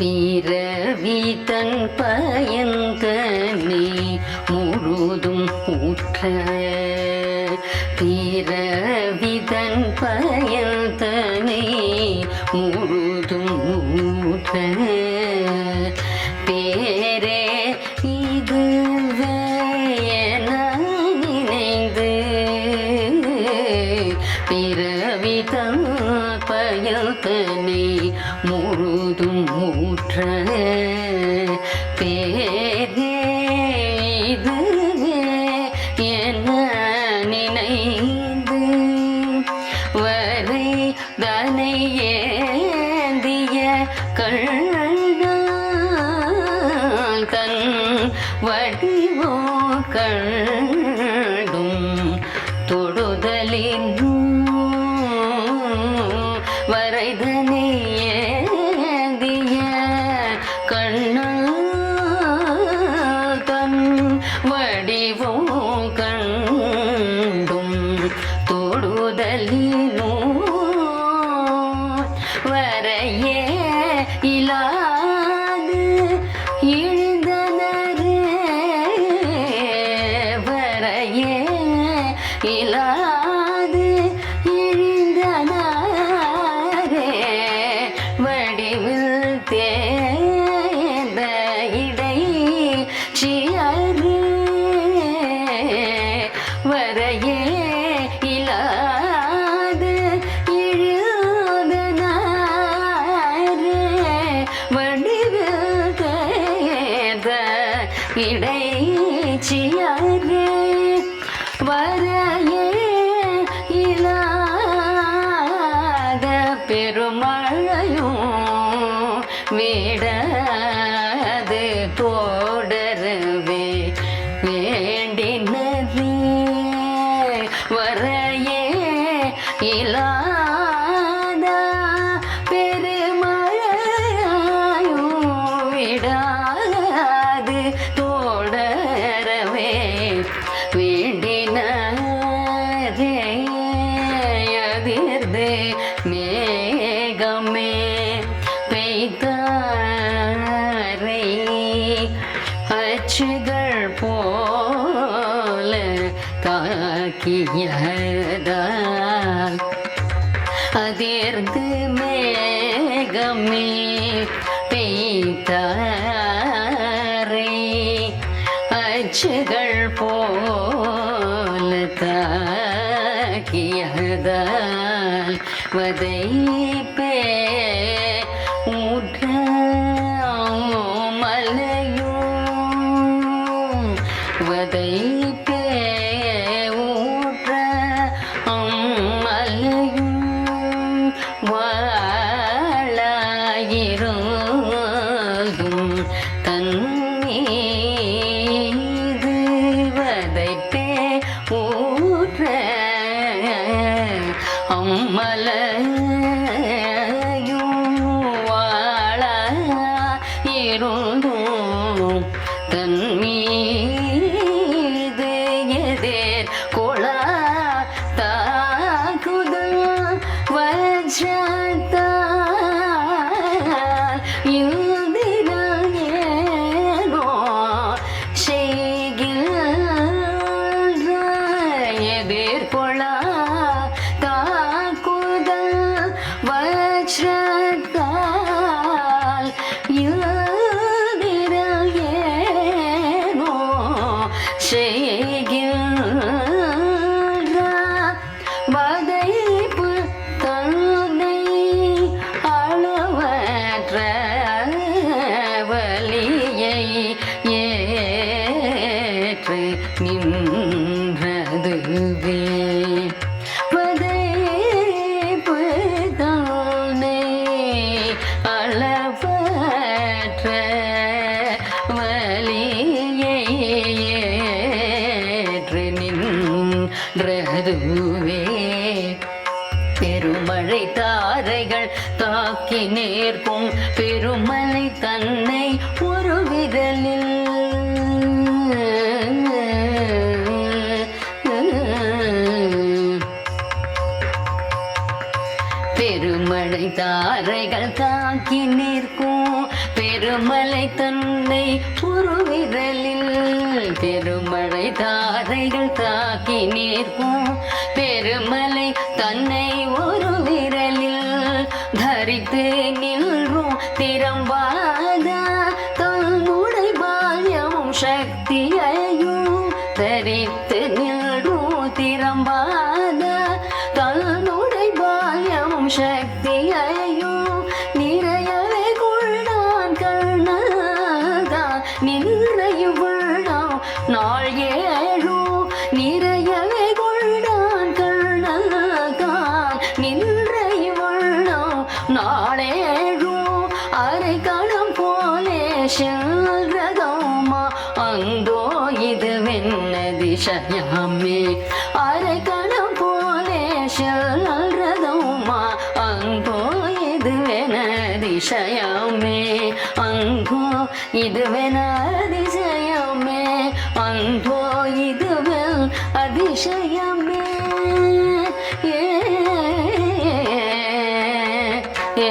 பிறவி தன் பயந்தனே முழுதும் ஊற்ற. பிறவி தன் பயந்தனே முழுதும் ஊற்ற. பேரே இது நினைந்து பிறவி தன் பயந்தனே முழுதும் ஊற்ற. பேது இது என நினைந்து வரை தனை ஏந்திய கண்ணால் தன் வடிவோ கண் வரைதனை கண்ணால் தன் வடிவோ கண்டும் தொடுதலினோ வரையே இலாது இழிந்தனரே வரையே இலாது இடை வரையே இல்லாத பெருமழையும் விடாது தொடரவே. வேண்டினதே வரையே இல்லாத வேண்டினரே அதிர்ந்து மேகமே பெய்தாரை அச்சுகள் போல தாக்கியதால் அதிர்ந்து மேகமே பெய்தாரை அச்சுகள் போல தாக்கியதால் வதைப்பே ஊற்ற மலையும் வதைப்பே ஊற்ற அம்மலையும் வாழாயிருந்தும் தன் மீது வதைப்பே ஊற்ற அம்மலையும் தன் மீது எதிர் கொளா தாக்குதல் வஜ்ரத்தால் இந்திரன் ஏனோ செய்கின்ற தாக்குதல் நின்றதுவே வதைப்பு தன்னை அளவற்ற வலியை நின்றதுவே பெருமழை தாரைகள் தாக்கி நேர்க்கும் பெருமலை தன்னை பெருமழை தாரைகள் தாக்கி நிற்கும். பெருமலை தன்னை ஒரு விரலில் பெருமழை தாரைகள் தாக்கி நிற்கும். பெருமலை தன்னை ஒரு விரலில் தரித்து நின்றும் திறம்பாத தன்னுடை பால்யமும் சக்தியையும் தரித்து நின்றும் திறம்பாத கண்ணதான் நின்றையும் நாள் ஏழோ நிறையவே கொள்ளான் கண்ணதான் நின்றையும் கொள்ளான் நாளேழும் அரை களம் போலே செல்றதோமா அங்கோ இது வெண்ண திசையாமே. அரை களம் போலே செல்றதோமா அங்கோ இது வென திசையாமே. அங்கோ இதுவென அதிசயமே அன்போ இதுவெல் அதிசயமே ஏ ஏ